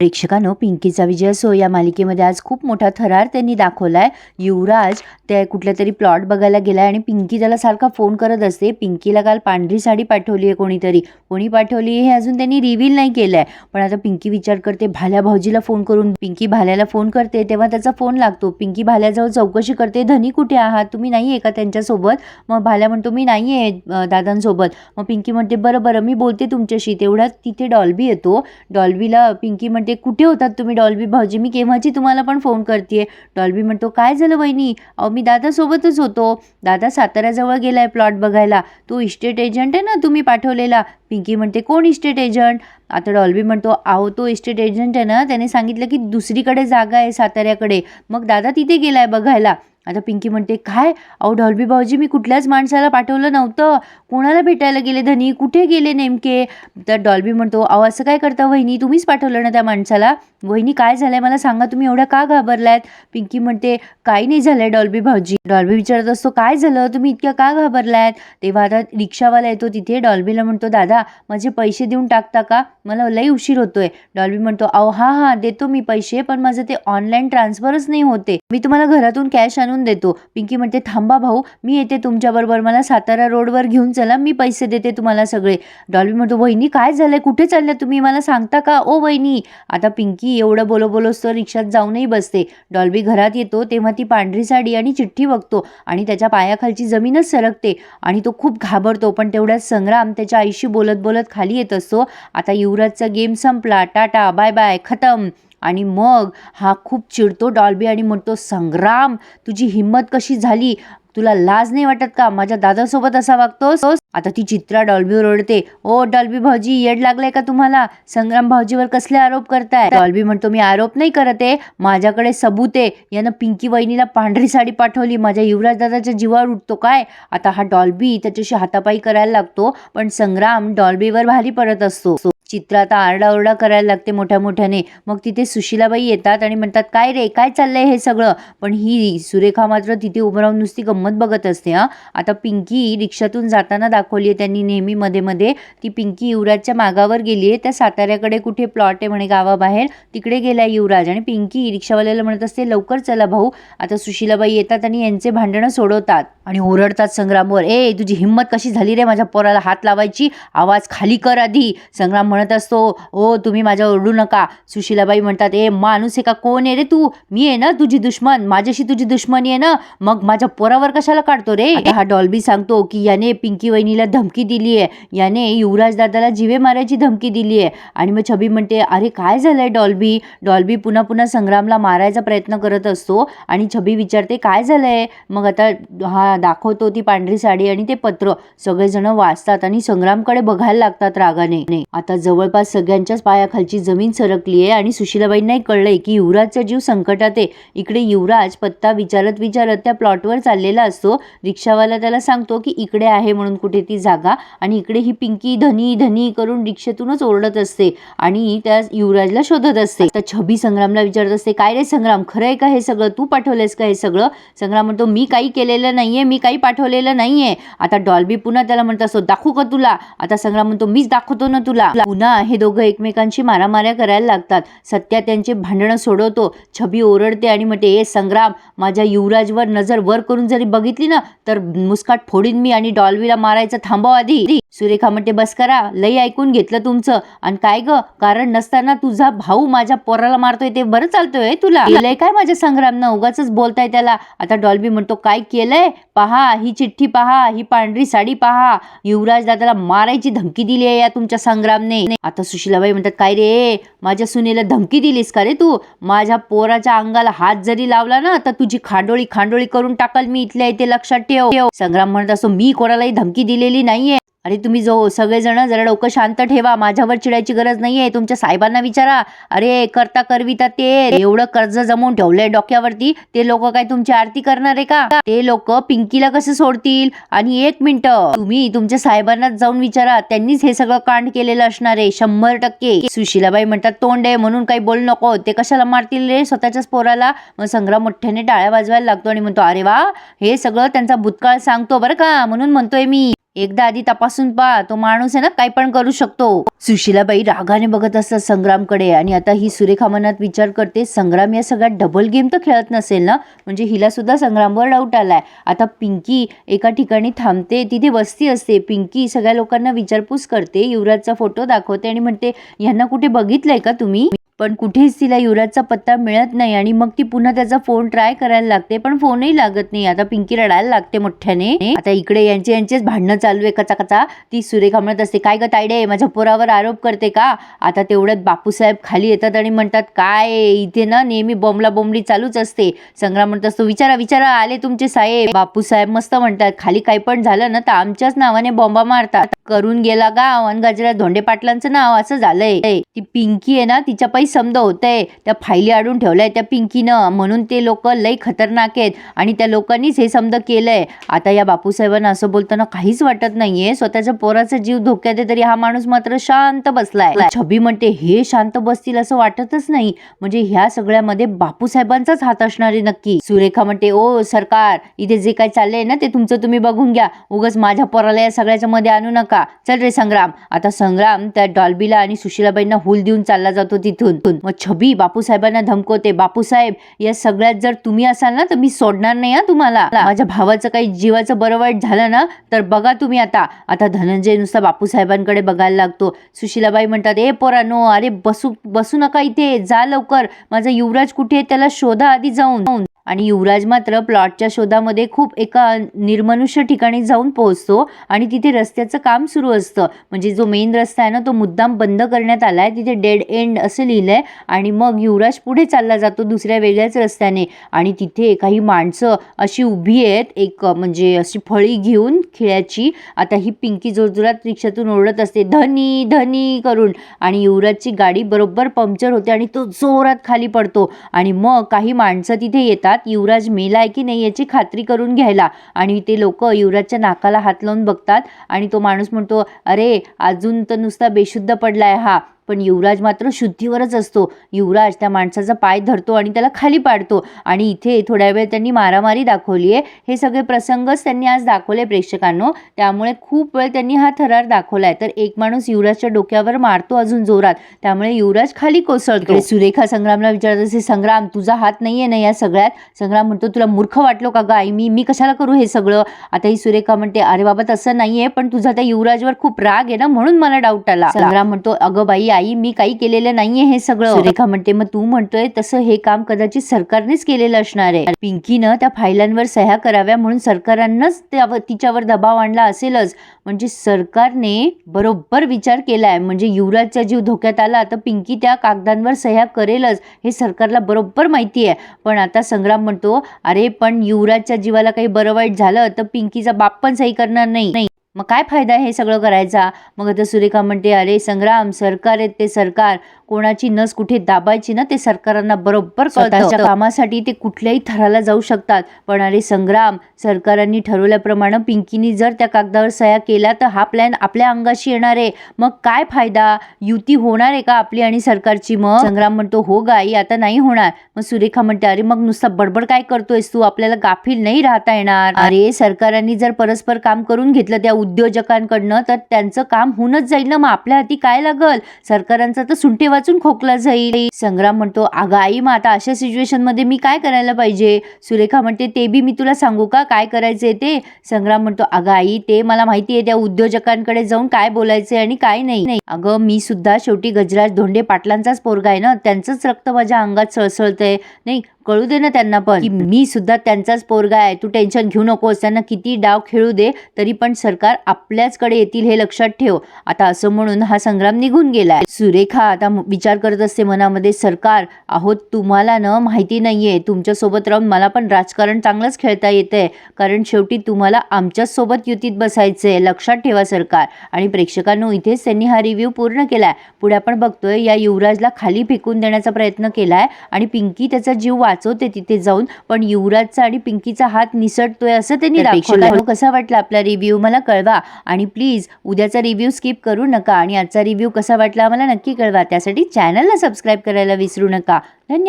प्रेक्षकांनो पिंकीचा विजय असो या मालिकेमध्ये आज खूप मोठा थरार त्यांनी दाखवला आहे युवराज त्या कुठल्या तरी प्लॉट बघायला गेलाय आणि पिंकी त्याला सारखा फोन करत असते. पिंकीला काल पांढरी साडी पाठवली आहे कोणीतरी. कोणी पाठवली हे अजून त्यांनी रिव्हील नाही केलंय. पण आता पिंकी विचार करते भाल्या भाऊजीला फोन करून. पिंकी भाल्याला फोन करते तेव्हा त्याचा फोन लागतो. पिंकी भाल्याजवळ चौकशी करते धनी कुठे आहात? तुम्ही नाही आहे का त्यांच्यासोबत? मग भाल्या म्हणतो मी नाही आहे दादांसोबत. मग पिंकी म्हणते बरं बरं मी बोलते तुमच्याशी. तेवढ्यात तिथे डॉल्बी येतो. डॉल्बीला पिंकी म्हणते कुठे होतात तुम्ही डॉल्बी भाऊजी? मी केव्हाची तुम्हाला पण फोन करते डॉल्बी म्हणतो काय झालं वहिनी? अहो मी दादासोबतच होतो. दादा साताऱ्याजवळ गेला आहे प्लॉट बघायला. तो इस्टेट एजंट आहे ना तुम्ही पाठवलेला. पिंकी म्हणते कोण इस्टेट एजंट? आता डॉल्बी म्हणतो अहो तो इस्टेट एजंट आहे ना. त्याने सांगितलं की दुसरीकडे जागा आहे साताऱ्याकडे. मग दादा तिथे गेला आहे बघायला. आता पिंकी म्हणते काय? अहो डॉल्बी भाऊजी मी कुठल्याच माणसाला पाठवलं नव्हतं. कोणाला भेटायला गेले धनी? कुठे गेले नेमके? तर डॉल्बी म्हणतो अहो असं काय करता वहिनी? तुम्हीच पाठवलं ना त्या माणसाला? वहिनी काय झालं आहे मला सांगा तुम्ही एवढ्या का घाबरलायत? पिंकी म्हणते काही नाही झालं आहे डॉल्बी भाऊजी. डॉल्बी विचारत असतो काय झालं? तुम्ही इतक्या का घाबरलायत? तेव्हा आता रिक्षावाला येतो तिथे डॉल्बीला म्हणतो दादा माझे पैसे देऊन टाकता का? मला लई उशीर होतोय. डॉल्बी म्हणतो अहो हा हा देतो मी पैसे पण माझं ते ऑनलाईन ट्रान्सफरच नाही होते. मी तुम्हाला घरातून कॅश आणून देतो. पिंकी म्हणते थांबा भाऊ मी येते तुमच्याबरोबर. मला सातारा रोडवर घेऊन चला मी पैसे देते तुम्हाला सगळे. डॉल्बी म्हणतो वहिनी काय झालंय? कुठे चालल्या तुम्ही? मला सांगता का? ओ वहिनी. आता पिंकी एवढं बोलो बोलोस तर रिक्षात जाऊनही बसते. डॉल्बी घरात येतो तेव्हा ती पांढरी साडी आणि चिठ्ठी बघतो आणि त्याच्या पायाखालची जमीनच सरकते आणि तो खूप घाबरतो. पण तेवढ्याच संग्राम त्याच्या आईशी बोलत बोलत खाली येत असतो. आता युवराजचा गेम संपला. टाटा बाय बाय खतम. आणि मग हा खूप चिडतो डॉल्बी आणि म्हणतो संग्राम तुझी हिंमत कशी झाली? तुला लाज नाही वाटत का? माझ्या दादासोबत असा वागतोस? आता ती चित्रा डॉल्बीवर ओढते ओ डॉल्बी भाऊजी येड लागलाय का तुम्हाला? संग्राम भाऊजीवर कसले आरोप करताय? डॉल्बी म्हणतो मी आरोप नाही करत आहे माझ्याकडे सबूत आहे. यानं पिंकी वहिनीला पांढरी साडी पाठवली. माझ्या युवराज दादाच्या जीवावर उठतो काय? आता हा डॉल्बी त्याच्याशी हातापाई करायला लागतो पण संग्राम डॉल्बीवर भारी पडत असतो. चित्रात आता आरडाओरडा करायला लागते मोठ्या मोठ्याने. मग तिथे सुशिलाबाई येतात आणि म्हणतात काय रे काय चाललंय हे सगळं? पण ही सुरेखा मात्र तिथे उभं राहून नुसती गंमत बघत असते हां. आता पिंकी रिक्षातून जाताना दाखवली आहे त्यांनी नेहमी मध्ये मध्ये. ती पिंकी युवराजच्या मागावर गेली आहे त्या साताऱ्याकडे कुठे प्लॉट आहे म्हणे गावाबाहेर? तिकडे गेला युवराज आणि पिंकी रिक्षावाल्याला म्हणत असते लवकर चला भाऊ. आता सुशिलाबाई येतात आणि यांचे भांडणं सोडवतात आणि ओरडतात संग्रामवर ए तुझी हिंमत कशी झाली रे माझ्या पोराला हात लावायची? आवाज खाली कर आधी. संग्राम म्हणत असतो ओ तुम्ही माझ्यावर ओरडू नका. सुशिलाबाई म्हणतात ए माणूस आहे का? कोण आहे रे तू? मी आहे ना तुझी दुश्मन. माझ्याशी तुझी दुश्मनी आहे ना. मग माझ्या पोरावर कशाला काढतो रे? हा डॉल्बी सांगतो की याने पिंकी वहिनीला धमकी दिली आहे. याने युवराज दादाला जिवे मारायची धमकी दिली आहे. आणि मग छबी म्हणते अरे काय झालंय डॉल्बी? डॉल्बी पुन्हा पुन्हा संग्रामला मारायचा प्रयत्न करत असतो. आणि छबी विचारते काय झालंय? मग आता हा दाखवतो ती पांढरी साडी आणि ते पत्र. सगळेजण वाचतात आणि संग्रामकडे बघायला लागतात रागाने. आता जवळपास सगळ्यांच्याच पायाखालची जमीन सरकली आहे आणि सुशीलाबाईंनाही कळलंय की युवराजचा जीव संकटात आहे. इकडे युवराज पत्ता विचारत विचारत त्या प्लॉटवर चाललेला असतो. रिक्षावाला त्याला सांगतो की इकडे आहे म्हणून कुठे ती जागा आणि इकडे ही पिंकी धनी धनी करून रिक्षेतूनच ओरडत असते आणि त्या युवराजला शोधत असते. तर छबी संग्रामला विचारत असते काय रे संग्राम खरं आहे का हे सगळं? तू पाठवलंयस का हे सगळं? संग्राम म्हणतो मी काही केलेलं नाहीये मी काही पाठवलेलं नाहीये. आता डॉल्बी पुन्हा त्याला म्हणत असतो दाखवू का तुला? आता संग्राम म्हणतो मीच दाखवतो ना तुला. पुन्हा हे दोघं एकमेकांशी मारामाऱ्या करायला लागतात. सत्या त्यांचे भांडणं सोडवतो छबी ओरडते आणि म्हणते ए संग्राम माझ्या युवराजवर नजर वर करून जरी बघितली ना तर मुस्काट फोडीन मी आणि डॉल्बीला मारायचं थांबव आधी. सुरेखा म्हणते बस करा लई ऐकून घेतलं तुमचं. आणि काय ग कारण नसताना तुझा भाऊ माझ्या पोराला मारतोय ते बरं चालतोय तुला? लय काय माझ्या संग्रामनं उगाच बोलताय त्याला. आता डॉल्बी म्हणतो काय केलंय? पहा ही चिठ्ठी पहा ही पांढरी साडी पहा. युवराज दादाला मारायची धमकी दिली आहे या तुमच्या संग्रामने. आता सुशीलाबाई म्हणतात काय रे माझ्या सुनेला धमकी दिलीस का रे तू? माझ्या पोराच्या अंगाला हात जरी लावला ना तर तुझी खांडोळी खांडोळी करून टाकल मी इथल्या इथे लक्षात ठेव. संग्राम म्हणत असो मी कोणालाही धमकी दिलेली नाहीये. अरे तुम्ही जो सगळेजण जरा डोकं शांत ठेवा माझ्यावर चिडायची गरज नाहीये तुमच्या साहेबांना विचारा. अरे करता करविता ते. एवढं कर्ज जमवून ठेवलंय डोक्यावरती ते लोक काय तुमची आरती करणार आहे का? ते लोक पिंकीला कसं सोडतील? आणि एक मिनिट तुम्ही तुमच्या साहेबांना जाऊन विचारा त्यांनीच हे सगळं कांड केलेलं असणार आहे शंभर टक्के. सुशीलाबाई म्हणतात तोंड आहे म्हणून काही बोल नको. ते कशाला मारतील रे स्वतःच्याच पोराला? मग संग्राम मोठ्याने टाळ्या वाजवायला लागतो आणि म्हणतो अरे वा हे सगळं त्यांचा भूतकाळ सांगतो बरं का म्हणून म्हणतोय मी. एकदा आधी तपासून पहा. तो माणूस आहे ना काही पण करू शकतो. सुशीलाबाई रागाने बघत असतात संग्रामकडे आणि आता ही सुरेखा मनात विचार करते संग्राम या सगळ्यात डबल गेम तर खेळत नसेल ना? म्हणजे हिला सुद्धा संग्रामवर डाऊट आलाय. आता पिंकी एका ठिकाणी थांबते तिथे वस्ती असते. पिंकी सगळ्या लोकांना विचारपूस करते युवराजचा फोटो दाखवते आणि म्हणते यांना कुठे बघितलंय का तुम्ही? पण कुठेच तिला युवराजचा पत्ता मिळत नाही आणि मग ती पुन्हा त्याचा फोन ट्राय करायला लागते पण फोनही लागत नाही. आता पिंकी रडायला लागते मोठ्याने. आता इकडे यांचे यांचेच भांडणं चालू आहे कचा कचा ती सुरेखा म्हणत असते काय ग तायडे माझ्या पोरावर आरोप करते का? आता तेवढ्यात बापूसाहेब खाली येतात आणि म्हणतात काय इथे ना नेहमी बोंबला बोंबली चालूच असते. संग्राम म्हणत असतो विचारा विचारा आले तुमचे साहेब. बापूसाहेब मस्त म्हणतात खाली काही पण झालं ना तर आमच्याच नावाने बॉम्बा मारतात. करून गेला गाव आणि गजरा धोंडे पाटलांचं नाव असं झालंय. ती पिंकी आहे ना तिच्या पै समद होतंय. त्या फायली अडून ठेवलंय त्या पिंकीनं. म्हणून ते लोक लई खतरनाक आहेत आणि त्या लोकांनीच हे समद केलंय. आता या बापूसाहेबांना असं बोलताना काहीच वाटत नाहीये. स्वतःच्या पोराचा जीव धोक्यात आहे तरी हा माणूस मात्र शांत बसलाय. छबी म्हणते हे शांत बसतील असं वाटतच नाही. म्हणजे ह्या सगळ्यामध्ये बापूसाहेबांचाच हात असणार आहे नक्की. सुरेखा म्हणते ओ सरकार इथे जे काय चाललंय ना ते तुमचं तुम्ही बघून घ्या. उगाच माझ्या पोराला या सगळ्याच्या मध्ये आणू नका. चल रे संग्राम. आता संग्राम त्या डॉल्बीला आणि सुशीलाबाईंना हुल देऊन चालला जातो तिथून. मग छबी बापूसाहेबांना धमकवते बापूसाहेब या सगळ्यात जर तुम्ही असाल ना तर मी सोडणार नाही हा तुम्हाला. माझ्या भावाचं काही जीवाचं बरं वाईट झालं ना तर बघा तुम्ही आता. आता धनंजय नुसता बापूसाहेबांकडे बघायला लागतो. सुशीलाबाई म्हणतात ए पोरानो अरे बसू बसू नका इथे. जा लवकर. माझा युवराज कुठे आहे त्याला शोधा आधी जाऊन. आणि युवराज मात्र प्लॉटच्या शोधामध्ये खूप एका निर्मनुष्य ठिकाणी जाऊन पोहोचतो आणि तिथे रस्त्याचं काम सुरू असतं. म्हणजे जो मेन रस्ता आहे ना तो मुद्दाम बंद करण्यात आला आहे. तिथे डेड एंड असं लिहिलं आहे आणि मग युवराज पुढे चालला जातो दुसऱ्या वेगळ्याच रस्त्याने. आणि तिथे काही माणसं अशी उभी आहेत. एक म्हणजे अशी फळी घेऊन खिळ्याची. आता ही पिंकी जोरजोरात रिक्षातून ओरडत असते धनी धनी करून. आणि युवराजची गाडी बरोबर पंक्चर होते आणि तो जोरात खाली पडतो. आणि मग काही माणसं तिथे येतात. युवराज मेलाय की नाही याची खात्री करून घ्यायला. आणि ते लोक युवराजच्या नाकाला हात लावून बघतात आणि तो माणूस म्हणतो अरे अजून तर नुसता बेशुद्ध पडलाय हा. पण युवराज मात्र शुद्धीवरच असतो. युवराज त्या माणसाचा पाय धरतो आणि त्याला खाली पाडतो. आणि इथे थोड्या वेळ त्यांनी मारामारी दाखवली आहे. हे सगळे प्रसंगच त्यांनी आज दाखवले प्रेक्षकांनो. त्यामुळे खूप वेळ त्यांनी हा थरार दाखवलाय. तर एक माणूस युवराजच्या डोक्यावर मारतो अजून जोरात. त्यामुळे युवराज खाली कोसळतो. सुरेखा संग्रामला विचारत असे संग्राम तुझा हात नाहीये ना या सगळ्यात? संग्राम म्हणतो तुला मूर्ख वाटलो का गाय मी मी कशाला करू हे सगळं? आता ही सुरेखा म्हणते अरे बाबा तसं नाहीये पण तुझा त्या युवराजवर खूप राग आहे ना म्हणून मला डाऊट आला. संग्राम म्हणतो अगं बाई आई मी काही केलेलं नाहीये हे सगळं. सुरेखा म्हणते मग तू म्हणतोय तसं हे काम कदाचित सरकारनेच केलेलं असणार आहे. पिंकीनं त्या फायलांवर सह्या कराव्या म्हणून सरकारांनाच त्यावर तिच्यावर दबाव आणला असेलच. म्हणजे सरकारने बरोबर विचार केलाय. म्हणजे युवराजचा जीव धोक्यात आला तर पिंकी त्या कागदांवर सह्या करेलच हे सरकारला बरोबर माहिती आहे. पण आता संग्राम म्हणतो अरे पण युवराजच्या जीवाला काही बरं वाईट झालं तर पिंकीचा बाप पण सही करणार नाही. मग काय फायदा आहे हे सगळं करायचा? मग आता सुरेखा म्हणते अरे संग्राम सरकार आहेत ते सरकार. कोणाची नस कुठे दाबायची ना ते सरकारांना बरोबर स्वतःच्या कामासाठी ते कुठल्याही थराला जाऊ शकतात. पण अरे संग्राम सरकारांनी ठरवल्याप्रमाणे पिंकीनी जर त्या कागदावर सह्या केल्या तर हा प्लॅन आपल्या अंगाशी येणार आहे. मग काय फायदा? युती होणार आहे का आपली आणि सरकारची मग? संग्राम म्हणतो हो गाई आता नाही होणार. मग सुरेखा म्हणते अरे मग नुसता बडबड काय करतोयस तू? आपल्याला गाफील नाही राहता येणार. अरे सरकारांनी जर परस्पर काम करून घेतलं त्या उद्योजकांकडनं तर त्यांचं काम होऊनच जाईल ना. मग आपल्या हाती काय लागल? सरकारांचा तर सुंटे वाचून खोकला जाईल. संग्राम म्हणतो अगं आई मग आता अशा सिच्युएशनमध्ये मी काय करायला पाहिजे? सुरेखा म्हणते ते बी मी तुला सांगू का? काय करायचंय ते? संग्राम म्हणतो अगं आई ते मला माहिती आहे त्या उद्योजकांकडे जाऊन काय बोलायचंय आणि काय नाही. अगं मी सुद्धा शेवटी गजराज धोंडे पाटलांचाच पोरगा आहे ना. त्यांचंच रक्त माझ्या अंगात सळसळतंय नाही? कळू दे ना त्यांना पण. की मी सुद्धा त्यांचाच पोरगा आहे. तू टेन्शन घेऊ नकोस. त्यांना किती डाव खेळू दे तरी पण सरकार आपल्याचकडे येतील हे लक्षात ठेव. आता असं म्हणून हा संग्राम निघून गेलाय. सुरेखा आता विचार करत असते मनामध्ये सरकार अहो तुम्हाला न माहिती नाहीये. तुमच्यासोबत राहून मला पण राजकारण चांगलंच खेळता येतंय. कारण शेवटी तुम्हाला आमच्याच सोबत युतीत बसायचंय. लक्षात ठेवा सरकार. आणि प्रेक्षकांनो इथेच त्यांनी हा रिव्ह्यू पूर्ण केलाय. पुढे आपण बघतोय या युवराजला खाली फेकून देण्याचा प्रयत्न केलाय. आणि पिंकी त्याचा जीव वाचवते तिथे जाऊन पण युवराजचा आणि पिंकीचा हात निसटतोय असं त्यांनी दाखवलं. कसा वाटला आपला रिव्ह्यू मला कळवा. आणि प्लीज उद्याचा रिव्ह्यू स्किप करू नका. आणि आजचा रिव्ह्यू कसा वाटला मला नक्की कळवा. त्यासाठी चॅनलला सबस्क्राईब करायला विसरू नका. धन्यवाद.